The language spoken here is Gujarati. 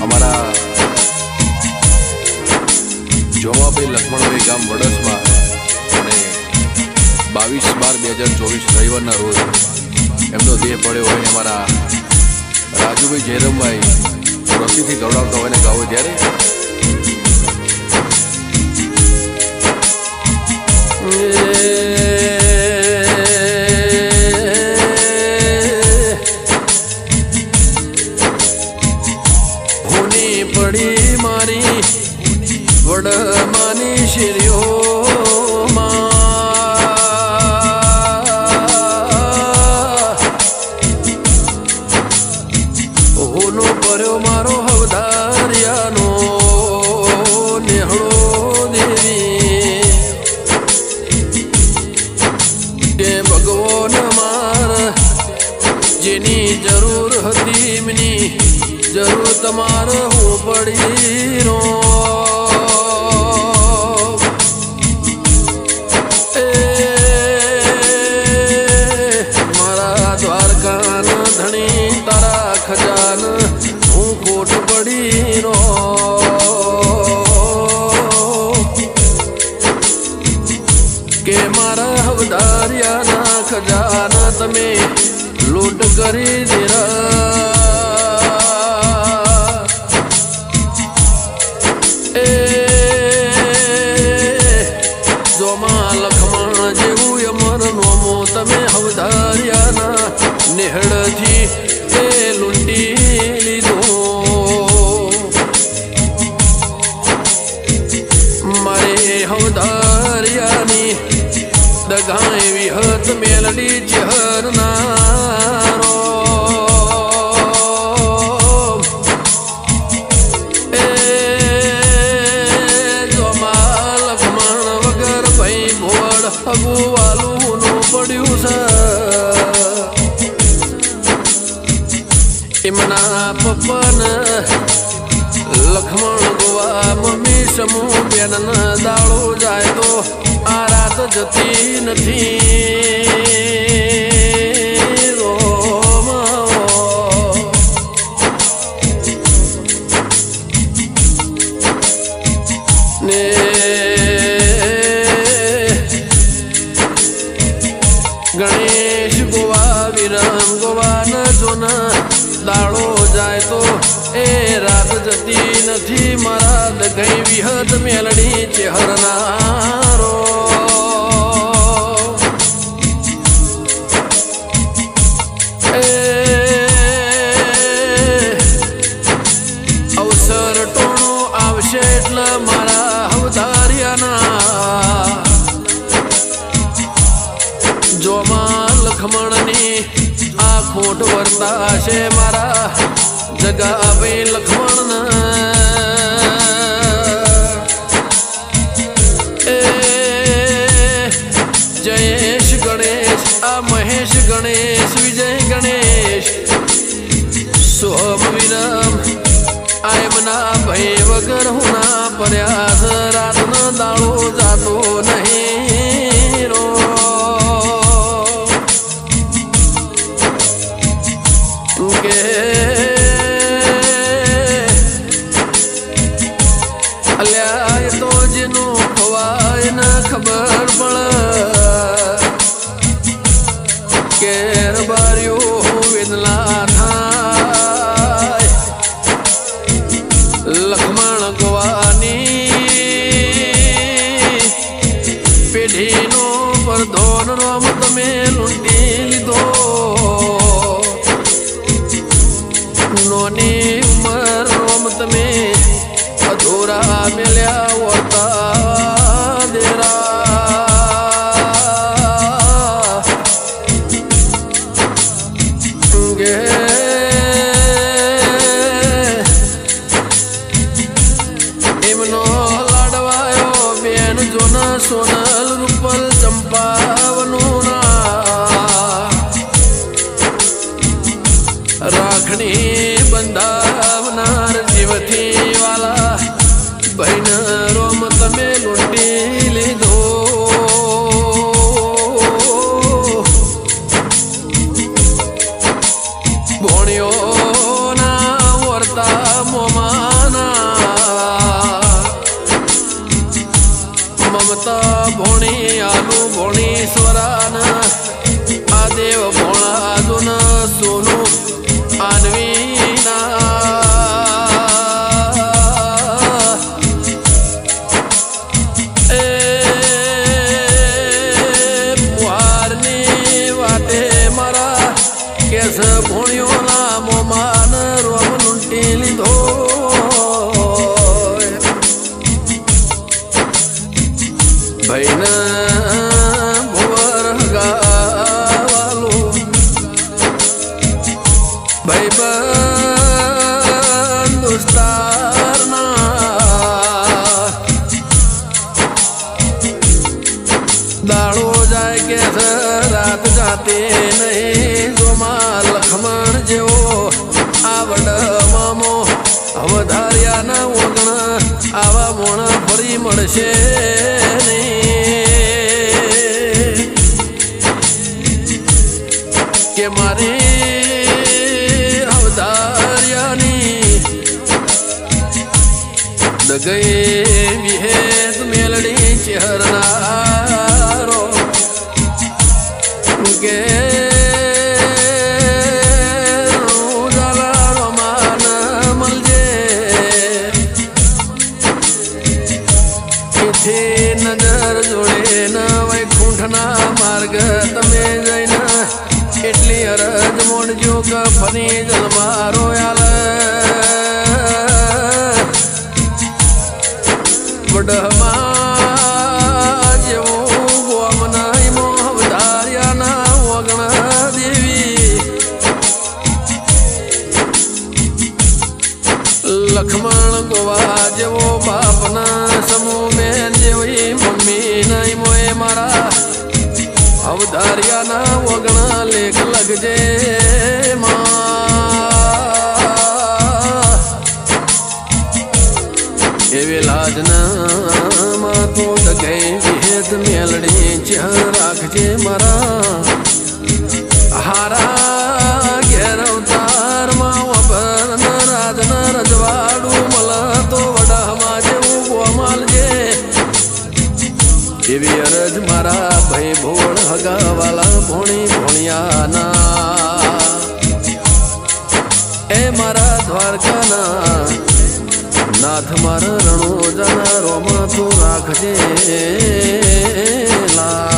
અમારા જોવાભાઈ લક્ષ્મણભાઈ ગામ વડસમાં અને બાવીસ બાર બે હજાર ચોવીસ રવિવારના રોજ એમનો દેહ પડ્યો હોય ને અમારા રાજુભાઈ જયરામભાઈ રસીથી ગવડાવતા હોય ને ગાવો ત્યારે? હોની હોનો મારો હવદારિયાનો નેહળો દેવી. કે ભગવાન માર, જેની જરૂર હતી એમની જરૂર તમારે હું પડી રો ખજાન ખોટ પડી રો કે મારા હવદારિયાના ખજાના તમે લૂંટ કરી દેરા એ જોમાં જેવું અમર નોમો તમે હવધારિયાના નેહળથી. મેલડી ચહરનારો એ લક્ષ્મણ વગર ભાઈ ભોળ હગુવાલું નું પડ્યું છે. એમના પપ્પન લખમણ ગોવા મમ્મી સમૂહ બેન દાળો જાય તો આ રાત જતી નથી. વિરમ ગોવા ન જોના દાડો જાય તો એ રાત જતી નથી. મારા ગઈ વિહત મેલડી ચેહરનારો. એ ખોટ વર્તાશે મારા. જગાવે લખમણ જયેશ ગણેશ, આ મહેશ ગણેશ, વિજય ગણેશ. સોમ વિરામ આ ના ભય વગર હું ના પ્રયાસ રાતનો દાળો જાતો નહીં. કે ગે એમનો લાડવાયો બેન જોના સોનલ રૂપલ ચંપાવનું રાખણી બંધાવનાર જીવથી વાલા. બહેન રોમ તમે લૂંટી ભોણ્યો ના વર્તા મોમાના. મમતા ભોણી આનું ભોણી સ્વરાના. આ દેવ ભોણા કેસ ભોણિયોના મોમાન રોમ લૂંટી લીધો. ભાઈના ભાઈ બંધુસ્તારના અવધાર્યાના ઓગણ આવા મોણા ફરી મળશે કે મારી અવધાર્યાની દગઈ વિહેત મેલડી ચહેરનારો કે અરજ જોગ ફરી જલમારો યાલ. વડમાં જેવું ગોમના ઈમો અવધાર્યાના વગણ દેવી. લખમણ ગોવા જેવો બાપના સમૂહ બેન જેવી મમ્મી નહીં અવધાર્યાના વગણા લેખ લગજે એવી લાજના માં તો ડગે વિહેદ મેલડી જ્યાં રાખજે મારા. હારા હગાવાલા ભોણી ભોણિયાના. એ મારા દ્વારકાના નાથ મારા રણો જાના રોમાં તું રાખજે લા